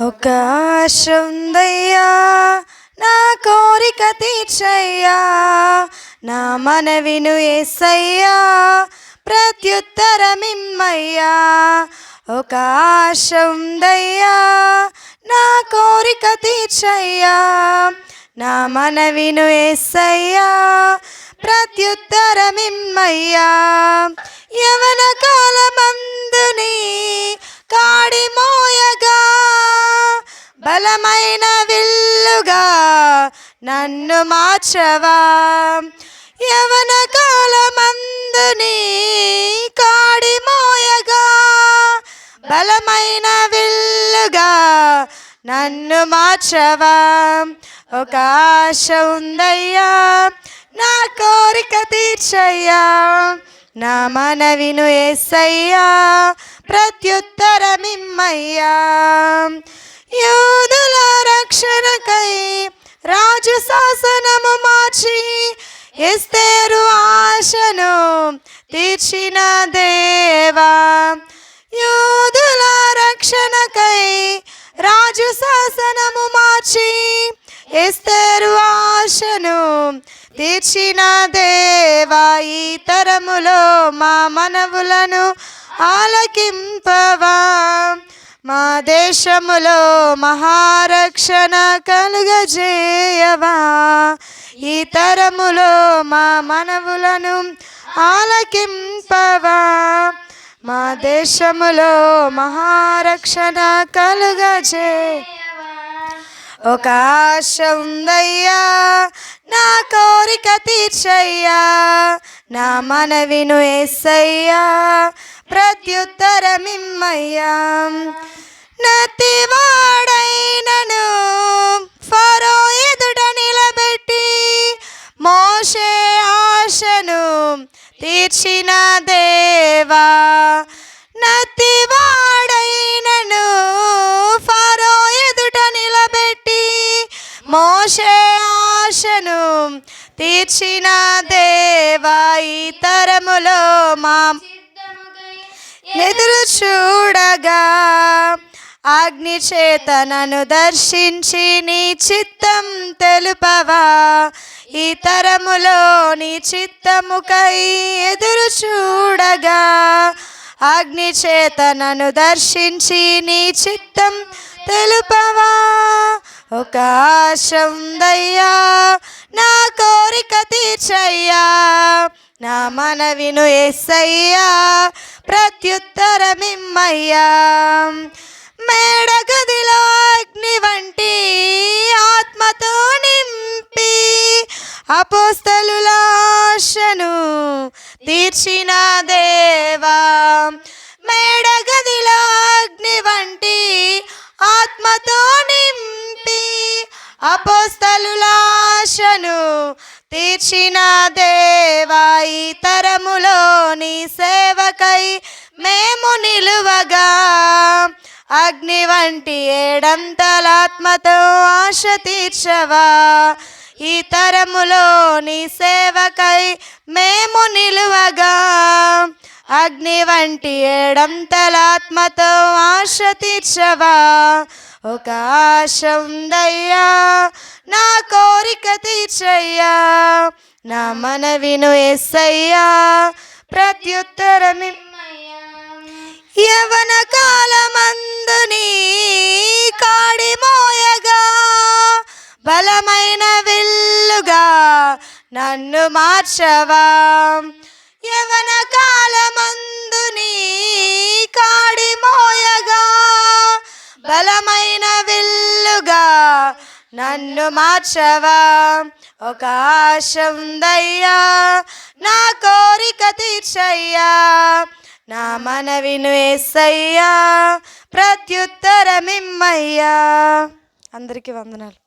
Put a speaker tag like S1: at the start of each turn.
S1: ఒక ఆశ ఉందయ్యా నా కోరిక తీర్చయ్యా నా మనవిను ఏసయ్యా ప్రత్యుత్తరమిమ్మయ్యా. ఒక ఆశ ఉందయ్యా నా కోరిక తీర్చయ్యా నా మనవిను ఏసయ్యా ప్రత్యుత్తరమిమ్మయ్యా. యవన కాల బలమైన విల్లుగా నన్ను మార్చవా? యవన కాలమందుని కాడి మోయగా? బలమైన విల్లుగా నన్ను మార్చవా? ఒక ఆశ ఉందయ్యా నా కోరిక తీర్చయ్యా నా మనవిను ఏసయ్యా ప్రత్యుత్తరమిమ్మయ్యా. యూదుల రక్షణకై రాజు శాసనము మార్చి ఎస్తేరు ఆశను తీర్చిన దేవా. యోధుల రక్షణకై రాజు శాసనము మార్చి ఎస్తేరు ఆశను తీర్చిన దేవా. ఈ తరములో మా మనవులను ఆలకింపవా. మా దేశములో మహారక్షణ కలుగజేయవా? ఈ తరములో మా మనవులను ఆలకింపవా? మా దేశములో మహారక్షణ కలుగజే ఒక ఆశ ఉందయ్యా నా కోరిక తీర్చయ్యా నా మనవిను ఎస్సయ్యా ప్రత్యుత్తరమిమ్మయ్యా నతివాడైనను ఫరో ఎదుట నిలబెట్టి మోషే ఆశను తీర్చిన దేవా నతివాడైనను ఫరో ఎదుట నిలబెట్టి మోషే ఆశను తీర్చిన దేవా ఈ తరములో మా ఎదురు చూడగా అగ్ని చేతనను దర్శించి నీ చిత్తం తెలుపవా? ఈ తరములో నీ చిత్తముకై ఎదురు చూడగా అగ్ని చేతనను దర్శించి నీ చిత్తం తెలుపవా? ఒక ఆశ ఉందయ్యా నా కోరిక తీర్చయ్యా. నా మనవిను ఎస్సయ్యా ప్రత్యుత్తరమిమ్మయ్యా. మేడగదిలో అగ్ని వంటి ఆత్మతో నింపి అపోస్తలుల ఆశను తీర్చిన దేవా. మేడగదిలో అగ్ని వంటి ఆత్మతో నింపి అపోస్తలుల ఆశను తీర్చిన దేవా సేవకై మేము నిలువగా. అగ్ని వంటి ఏడంతలాత్మతో ఆశ తీర్చవా. ఈ తరములో నీ సేవకై మేము నిలువగా. అగ్ని వంటి ఏడంతలాత్మతో ఆశ తీర్చవా. ఒక ఆశ ఉందయ్యా నా కోరిక తీర్చయ్యా. నా మనవిను ఎస్సయ్యా. ప్రత్యుత్తరమి యవన కాలమందుని కాడి మోయగా బలమైన విల్లుగా నన్ను మార్చవా. యవన కాల నన్ను మార్చవా? ఒక ఆశ ఉందయ్యా. నా కోరిక తీర్చయ్యా. నా మనవిను ఏసయ్యా. ప్రత్యుత్తరమిమ్మయ్యా. అందరికీ వందనాలు.